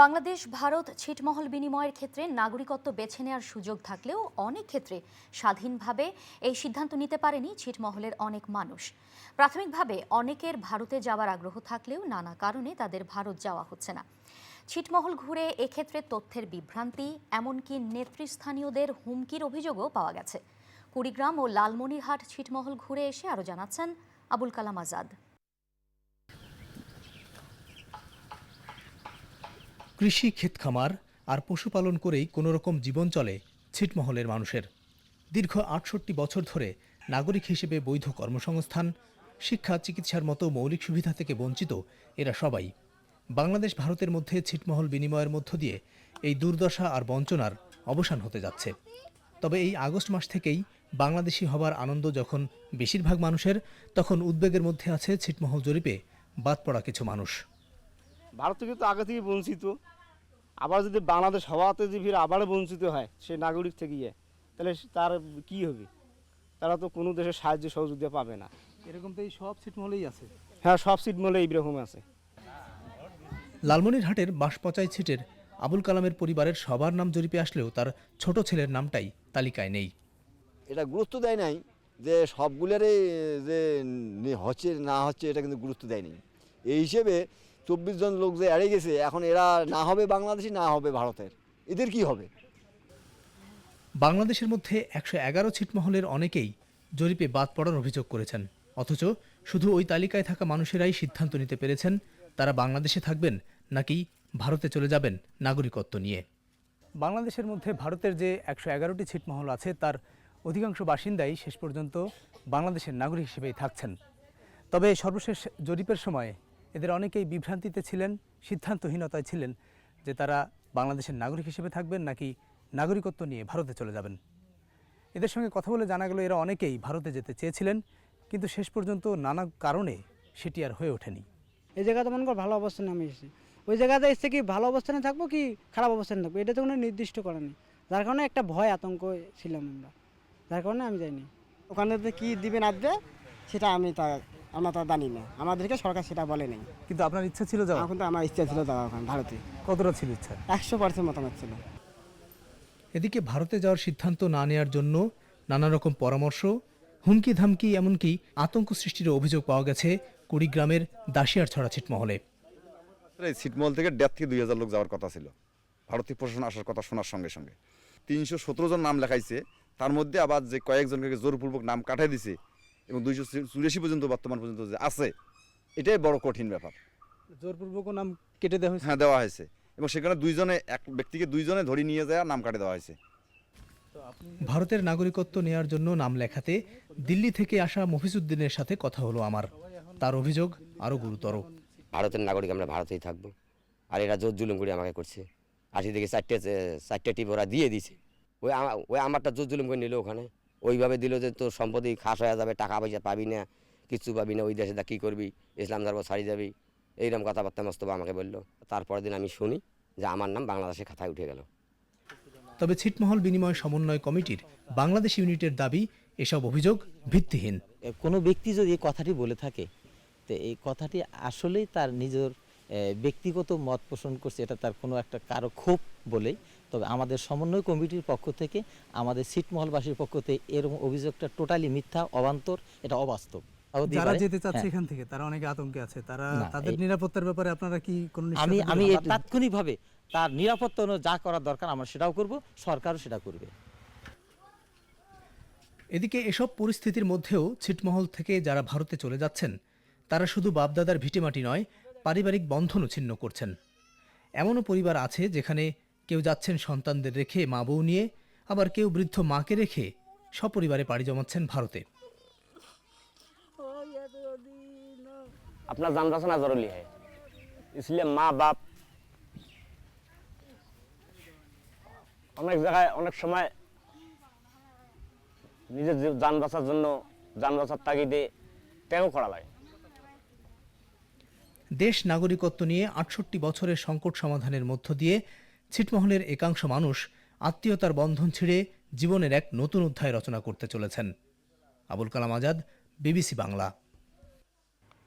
বাংলাদেশ, ভারত ছিটমহল বিনিময়ের ক্ষেত্রে নাগরিকত্ব বেছে নেওয়ার সুযোগ থাকলেও অনেক ক্ষেত্রে স্বাধীনভাবে এই সিদ্ধান্ত নিতে পারেনি ছিটমহলের অনেক মানুষ। প্রাথমিকভাবে অনেকের ভারতে যাওয়ার আগ্রহ থাকলেও নানা কারণে তাদের ভারত যাওয়া হচ্ছে না। ছিটমহল ঘুরে এক্ষেত্রে তথ্যের বিভ্রান্তি, এমনকি নেতৃস্থানীয়দের হুমকির অভিযোগও পাওয়া গেছে। কুড়িগ্রাম ও লালমনিরহাট ছিটমহল ঘুরে এসে আরও জানাচ্ছেন আবুল কালাম আজাদ। কৃষি ক্ষেতখামার আর পশুপালন করেই কোনো রকম জীবন চলে ছিটমহলের মানুষের। দীর্ঘ আটষট্টি বছর ধরে নাগরিক হিসেবে বৈধ কর্মসংস্থান, শিক্ষা, চিকিৎসার মতো মৌলিক সুবিধা থেকে বঞ্চিত এরা সবাই। বাংলাদেশ ভারতের মধ্যে ছিটমহল বিনিময়ের মধ্য দিয়ে এই দুর্দশা আর বঞ্চনার অবসান হতে যাচ্ছে। তবে এই আগস্ট মাস থেকেই বাংলাদেশি হবার আনন্দ যখন বেশিরভাগ মানুষের, তখন উদ্বেগের মধ্যে আছে ছিটমহল জরিপে বাদ পড়া কিছু মানুষ। ভারত থেকে তো আগে থেকে বঞ্চিত। আবার যদি বাংলাদেশ হওয়াতে যদি ফির আবার বঞ্চিত হয় সে নাগরিক থেকে গিয়ে তাহলে তার কি হবে? তারা তো কোনো দেশের সাহায্য সহযোগিতা পাবে না। এরকম তো এই সব সিট মলেই আছে। হ্যাঁ সব সিট মলে এইরকম আছে। লালমনিরহাটের বাঁশপচাই ছিটের আবুল কালামের পরিবারের সবার নাম জরিপে আসলেও তার ছোট ছেলের নামটাই তালিকায় নেই। এটা গুরুত্ব দেয় নাই যে সবগুলোরই যে হচ্ছে না হচ্ছে এটা কিন্তু গুরুত্ব দেয়নি এই হিসেবে চব্বিশ জন লোক যে এড়ে গেছে এখন এরা না হবে বাংলাদেশি না হবে ভারতের। এদের কি হবে? বাংলাদেশের মধ্যে একশো এগারো ছিটমহলের অনেকেই জরিপে বাদ পড়ার অভিযোগ করেছেন। অথচ শুধু ওই তালিকায় থাকা মানুষেরাই সিদ্ধান্ত নিতে পেরেছেন তারা বাংলাদেশে থাকবেন নাকি ভারতে চলে যাবেন নাগরিকত্ব নিয়ে। বাংলাদেশের মধ্যে ভারতের যে একশো এগারোটি ছিটমহল আছে তার অধিকাংশ বাসিন্দাই শেষ পর্যন্ত বাংলাদেশের নাগরিক হিসেবেই থাকছেন। তবে সর্বশেষ জরিপের সময় এদের অনেকেই বিভ্রান্তিতে ছিলেন সিদ্ধান্তহীনতায় ছিলেন যে তারা বাংলাদেশের নাগরিক হিসেবে থাকবেন নাকি নাগরিকত্ব নিয়ে ভারতে চলে যাবেন। এদের সঙ্গে কথা বলে জানা গেল এরা অনেকেই ভারতে যেতে চেয়েছিলেন কিন্তু শেষ পর্যন্ত নানা কারণে সেটি আর হয়ে ওঠেনি। এই জায়গাতে মনে কর ভালো অবস্থানে আমি এসেছি। ওই জায়গাতে এসে কি ভালো অবস্থানে থাকব কি খারাপ অবস্থানে থাকব? এটা তো কোনো নির্দিষ্ট করা নেই। যার কারণে একটা ভয় আতঙ্ক ছিলাম আমরা। যার কারণে আমি যাইনি। ওখানে কি দিবে না দেবে সেটা আমি তা আমরা তা জানি না। আমাদেরকে সরকার সেটা বলে নেই। কিন্তু আপনার ইচ্ছা ছিল যাওয়া এখন তো আমার ইচ্ছা ছিল যাওয়া ওখানে ভারতে। কতটা ছিল ইচ্ছা? একশো পার্সেন্ট মতামত ছিল। এদিকে ভারতে যাওয়ার সিদ্ধান্ত না নেওয়ার জন্য নানা রকম পরামর্শ হুমকি ধামকি এমনকি আতঙ্ক সৃষ্টির অভিযোগ পাওয়া গেছে কুড়িগ্রামের দাসিয়ার ছড়া ছিটমহলে। এই ছিটমহল থেকে দেড় থেকে দুই হাজার লোক যাওয়ার কথা ছিল। ভারতীয় প্রশাসন আসার কথা শোনার সঙ্গে সঙ্গে। তিনশো সতেরো জন নাম লেখাইছে। তার মধ্যে আবার যে কয়েকজনকে জোরপূর্বক নাম কাটাই দিছে এবং দুইশো চুরাশি পর্যন্ত বর্তমান পর্যন্ত যে আছে এটাই বড় কঠিন ব্যাপার। জোরপূর্বক নাম কেটে দেওয়া হয়েছে? হ্যাঁ দেওয়া হয়েছে। এবং সেখানে দুইজনে এক ব্যক্তিকে দুইজনে ধরে নিয়ে যায় নাম কাটে দেওয়া হয়েছে। ভারতের নাগরিকত্ব নেয়ার জন্য নাম লেখাতে দিল্লি থেকে আসা মফিজউদ্দিনের সাথে কথা হলো আমার। তার অভিযোগ আরও গুরুতর। ভারতের নাগরিক আমরা ভারতেই থাকব। আর এরা জোর জুলুম করে আমাকে করছে। আশি থেকে চারটে চারটে টিপ ওরা দিয়ে দিছে ওই ওই আমারটা জোর জুলুম করে নিল ওখানে। ওইভাবে দিল যে তোর সম্পত্তি খাস হয়ে যাবে টাকা পয়সা পাবি না কিচ্ছু পাবি না ওই দেশে দা কী করবি ইসলাম ধর্ম ছাড়ি যাবি। এইরকম কথাবার্তা মস্তবা আমাকে বলল। তারপরের দিন আমি শুনি যে আমার নাম বাংলাদেশে খাতায় উঠে গেল। তবে ছিটমহল বিনিময় সমন্বয় কমিটির বাংলাদেশ ইউনিটের দাবি এসব অভিযোগ ভিত্তিহীন। কোনো ব্যক্তি যদি এই কথাটি বলে থাকে তো এই কথাটি আসলেই তার নিজের ব্যক্তিগত মত পোষণ করছে এটা তার কোনো একটা কারও ক্ষোভ বলেই। তবে আমাদের সমন্বয় কমিটির পক্ষ থেকে আমাদের ছিটমহলবাসীর পক্ষ থেকে এরকম অভিযোগটা টোটালি মিথ্যা অবান্তর এটা অবাস্তব যারা। যেতে চাচ্ছে হ্যাঁ। এখান থেকে তারা অনেকে আতঙ্কে আছে তারা তাদের নিরাপত্তার ব্যাপারে আপনারা কি কোনো আমি আমি তাৎক্ষণিকভাবে তার নিরাপত্তা অনুযায়ী যা করার দরকার আমরা সেটাও করব সরকারও সেটা করবে এদিকে এসব পরিস্থিতির মধ্যেও ছিটমহল থেকে যারা ভারতে চলে যাচ্ছেন তারা শুধু বাপদাদার ভিটেমাটি নয় পারিবারিক বন্ধনও ছিন্ন করছেন এমনও পরিবার আছে যেখানে কেউ যাচ্ছেন সন্তানদের রেখে মা বউ নিয়ে আবার কেউ বৃদ্ধ মাকে রেখে সপরিবারে পাড়ি জমাচ্ছেন ভারতে अपना जान बचाना जरूरी है इसलिए মা বাপ অনেক জায়গায় অনেক সময় নিজের জীব- যান বাঁচার জন্য যান বাঁচার তাগিদে ত্যাগও করা লাগে দেশ নাগরিকত্ব নিয়ে আটষট্টি বছরের সংকট সমাধানের মধ্য দিয়ে ছিটমহলের একাংশ মানুষ আত্মীয়তার বন্ধন ছিঁড়ে জীবনের এক নতুন অধ্যায় রচনা করতে চলেছেন। আবুল কালাম আজাদ, বিবিসি বাংলা।